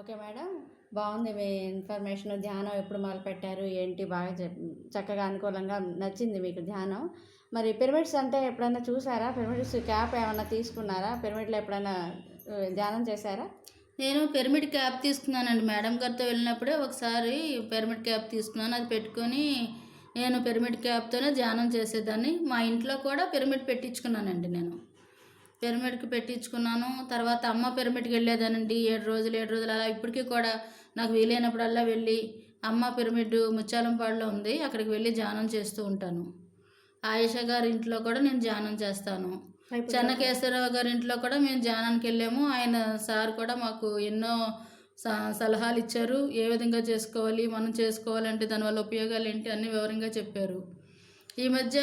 Okay madam. బాగుంది మీ information. ధ్యానం ఎప్పుడు మొదలు పెట్టారు ఏంటి? బాగా చక్కగా అనుకూలంగా నచ్చింది మీకు ధ్యానం. మరి పిరమిడ్స్ అంటే ఎప్పుడైనా చూసారా? పిరమిడ్స్ క్యాప్ ఏమైనా తీసుకున్నారా? పిరమిడ్లో ఎప్పుడైనా ధ్యానం చేశారా? నేను పిరమిడ్ క్యాప్ తీసుకున్నానండి మేడం గారితో వెళ్ళినప్పుడే ఒకసారి పిరమిడ్ క్యాప్ తీసుకున్నాను. అది పెట్టుకొని నేను పిరమిడ్ క్యాప్తోనే ధ్యానం చేసేదాన్ని. మా ఇంట్లో కూడా పిరమిడ్ పెట్టించుకున్నానండి నేను. పిరమిడ్కి పెట్టించుకున్నాను. తర్వాత అమ్మ పిరమిడ్కి వెళ్ళేదానండి. ఏడు రోజులు ఏడు రోజులు అలా ఇప్పటికీ కూడా నాకు వీలైనప్పుడల్లా వెళ్ళి అమ్మ పిరమిడ్ ముచ్చాలంపాడులో ఉంది. అక్కడికి వెళ్ళి ధ్యానం చేస్తూ ఉంటాను. ఆయేష గారి ఇంట్లో కూడా నేను ధ్యానం చేస్తాను. చెన్నకేశ్వరరావు గారి ఇంట్లో కూడా మేము ధ్యానానికి వెళ్ళాము. ఆయన సార్ కూడా మాకు ఎన్నో స- సలహాలు ఇచ్చారు. ఏ విధంగా చేసుకోవాలి మనం చేసుకోవాలంటే దానివల్ల ఉపయోగాలు ఏంటి అన్ని వివరంగా చెప్పారు. ఈ మధ్య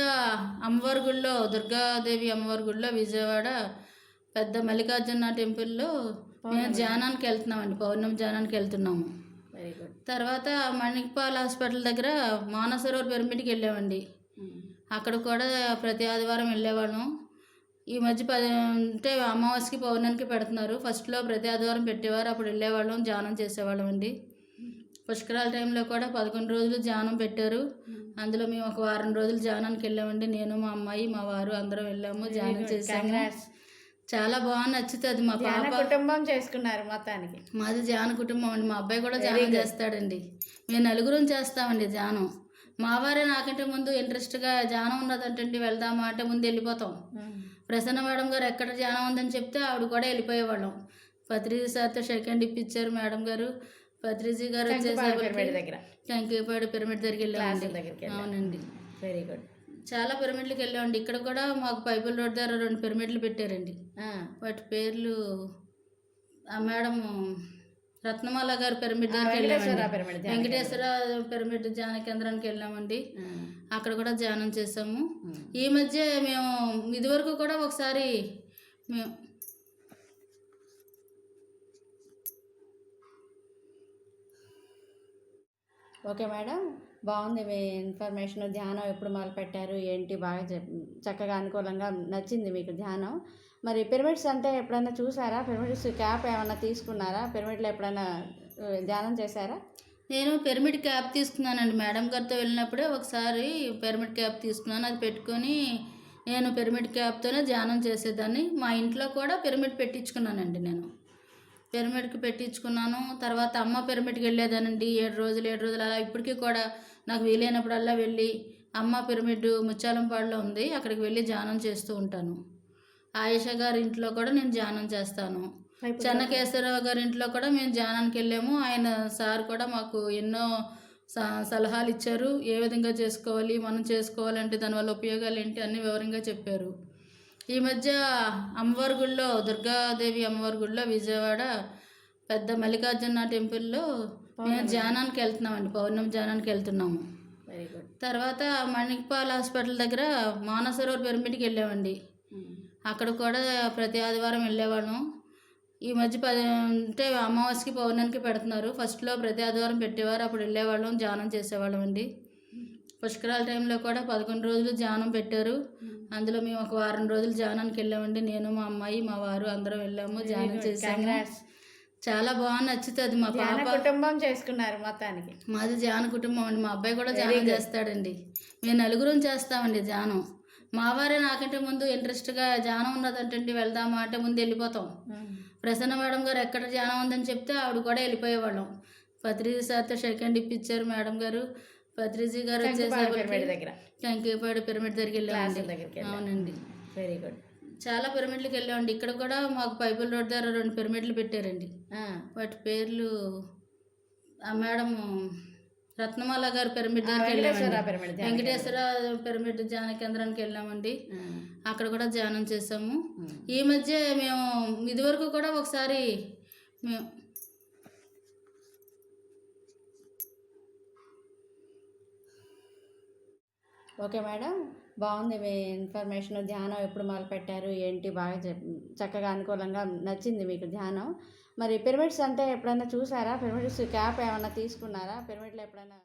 అమ్మవారి గుడిలో దుర్గాదేవి అమ్మవారి గుడిలో విజయవాడ పెద్ద మల్లికార్జున టెంపుల్లో మేము ధ్యానానికి వెళ్తున్నామండి. పౌర్ణమి ధ్యానానికి వెళ్తున్నాము. తర్వాత మణిపాల్ హాస్పిటల్ దగ్గర మానసరోవర్ పిరమిడ్కి వెళ్ళామండి. అక్కడ కూడా ప్రతి ఆదివారం వెళ్ళేవాళ్ళం ఈ మధ్య పది అంటే అమావాస్యకి పౌర్ణమికి పెడుతున్నారు. ఫస్ట్లో ప్రతి ఆదివారం పెట్టేవారు. అప్పుడు వెళ్ళేవాళ్ళం ధ్యానం చేసేవాళ్ళం అండి పుష్కరాల టైంలో కూడా పదకొండు రోజులు ధ్యానం పెట్టారు. అందులో మేము ఒక వారం రోజులు ధ్యానానికి వెళ్ళామండి. నేను మా అమ్మాయి మా వారు అందరం వెళ్ళాము ధ్యానం చేసాము చాలా బాగా నచ్చుతుంది మా పాప. కుటుంబం చేసుకున్నారు మొత్తానికి. మాది ధ్యాన కుటుంబం అండి. మా అబ్బాయి కూడా ధ్యానం చేస్తాడండి. మేము నలుగురం చేస్తామండి ధ్యానం మా వారే నాకంటే ముందు ఇంట్రెస్ట్గా ధ్యానం ఉన్నదంటండి వెళ్దామా అంటే ముందు వెళ్ళిపోతాం. ప్రసన్న మేడం గారు ఎక్కడ ధ్యానం ఉందని చెప్తే ఆవిడ కూడా వెళ్ళిపోయేవాళ్ళం. పత్రిజీ సార్తో సెకండ్ ఇప్పించారు మేడం గారు. పత్రిజీ గారు వచ్చేసరికి దగ్గర. కంకిపాడు పిరమిడ్ దగ్గరికి వెళ్ళామండి. అవునండి. వెరీ గుడ్ చాలా పిరమిడ్లకు వెళ్ళామండి. ఇక్కడ కూడా మాకు పైపుల్ రోడ్ దగ్గర రెండు పిరమిడ్లు పెట్టారండి. వాటి పేర్లు ఆ మేడం రత్నమాల గారి పిరమిడ్ దగ్గరికి వెంకటేశ్వర వెళ్ళామండి. పిరమిడ్ ధ్యాన వెంకటేశ్వర పిరమిడ్ ధ్యాన కేంద్రానికి వెళ్ళామండి. అక్కడ కూడా ధ్యానం చేసాము. ఈ మధ్య మేము ఇదివరకు కూడా ఒకసారి మేము ఓకే మేడం. బాగుంది మీ ఇన్ఫర్మేషన్. ధ్యానం ఎప్పుడు మొదలు పెట్టారు ఏంటి? బాగా చక్కగా అనుకూలంగా నచ్చింది మీకు ధ్యానం. మరి పిరమిడ్స్ అంటే ఎప్పుడైనా చూసారా? పిరమిడ్స్ క్యాప్ ఏమైనా తీసుకున్నారా? పిరమిడ్లో ఎప్పుడైనా ధ్యానం చేశారా? నేను పిరమిడ్ క్యాప్ తీసుకున్నానండి మేడం గారితో వెళ్ళినప్పుడే ఒకసారి పిరమిడ్ క్యాప్ తీసుకున్నాను. అది పెట్టుకొని నేను పిరమిడ్ క్యాప్తోనే ధ్యానం చేసేదాన్ని. మా ఇంట్లో కూడా పిరమిడ్ పెట్టించుకున్నానండి నేను. పిరమిడ్కి పెట్టించుకున్నాను. తర్వాత అమ్మ పిరమిడ్కి వెళ్ళేదానండి. ఏడు రోజులు ఏడు రోజులు అలా ఇప్పటికీ కూడా నాకు వీలైనప్పుడల్లా వెళ్ళి అమ్మ పిరమిడ్ ముచ్చాలంపాడులో ఉంది. అక్కడికి వెళ్ళి ధ్యానం చేస్తూ ఉంటాను. ఆయేష గారి ఇంట్లో కూడా నేను ధ్యానం చేస్తాను. చెన్నకేశ్వరరావు గారి ఇంట్లో కూడా మేము ధ్యానానికి వెళ్ళాము. ఆయన సార్ కూడా మాకు ఎన్నో సలహాలు ఇచ్చారు. ఏ విధంగా చేసుకోవాలి మనం చేసుకోవాలంటే దానివల్ల ఉపయోగాలు ఏంటి అన్ని వివరంగా చెప్పారు. ఈ మధ్య అమ్మవారి గుడిలో దుర్గాదేవి అమ్మవారి గుడిలో విజయవాడ పెద్ద మల్లికార్జున టెంపుల్లో మేము ధ్యానానికి వెళ్తున్నామండి. పౌర్ణమి ధ్యానానికి వెళ్తున్నాము. తర్వాత మణిపాల్ హాస్పిటల్ దగ్గర మానసరోవర్ పిరమిడ్కి వెళ్ళామండి. అక్కడ కూడా ప్రతి ఆదివారం వెళ్ళేవాళ్ళం ఈ మధ్య పది అంటే అమావాస్యకి పౌర్ణమికి పెడుతున్నారు. ఫస్ట్లో ప్రతి ఆదివారం పెట్టేవారు. అప్పుడు వెళ్ళేవాళ్ళం ధ్యానం చేసేవాళ్ళం అండి పుష్కరాల టైంలో కూడా పదకొండు రోజులు ధ్యానం పెట్టారు. అందులో మేము ఒక వారం రోజులు ధ్యానానికి వెళ్ళామండి. నేను మా అమ్మాయి మా వారు అందరం వెళ్ళాము ధ్యానం చేసాము చాలా బాగా నచ్చుతుంది మా పాప. కుటుంబం చేసుకున్నారు మొత్తానికి. మాది ధ్యాన కుటుంబం అండి. మా అబ్బాయి కూడా ధ్యానం చేస్తాడండి. మేము నలుగురం చేస్తామండి ధ్యానం. మా వారే నాకంటే ముందు ఇంట్రెస్ట్గా ధ్యానం ఉన్నదంటండి. వెళ్దామా అంటే ముందు వెళ్ళిపోతాం. ప్రసన్న మేడం గారు ఎక్కడ ధ్యానం ఉందని చెప్తే ఆవిడ కూడా వెళ్ళిపోయేవాళ్ళం. పత్రిజీ సార్తో సెకండ్ ఇప్పించారు మేడం గారు. పత్రిజీ గారు పిరమిడ్ వచ్చేసరికి దగ్గర. కంకిపాడు పిరమిడ్ దగ్గరికి వెళ్ళామండి. అవునండి. వెరీ గుడ్ చాలా పిరమిడ్లకు వెళ్ళామండి. ఇక్కడ కూడా మాకు పైపుల్ రోడ్ దగ్గర రెండు పిరమిడ్లు పెట్టారండి. వాటి పేర్లు ఆ మేడం రత్నమాల గారి పిరమిడ్ దగ్గరికి వెంకటేశ్వర వెళ్ళామండి పిరమిడ్ ధ్యాన వెంకటేశ్వర పిరమిడ్ ధ్యాన కేంద్రానికి వెళ్ళామండి. అక్కడ కూడా ధ్యానం చేసాము. ఈ మధ్య మేము ఇదివరకు కూడా ఒకసారి మేము ఓకే మేడం. బాగుంది మీ ఇన్ఫర్మేషన్. ధ్యానం ఎప్పుడు మొదలు పెట్టారు ఏంటి? బాగా చక్కగా అనుకూలంగా నచ్చింది మీకు ధ్యానం. మరి పిరమిడ్స్ అంటే ఎప్పుడైనా చూసారా? పిరమిడ్స్ క్యాప్ ఏమైనా తీసుకున్నారా? పిరమిడ్లు ఎప్పుడైనా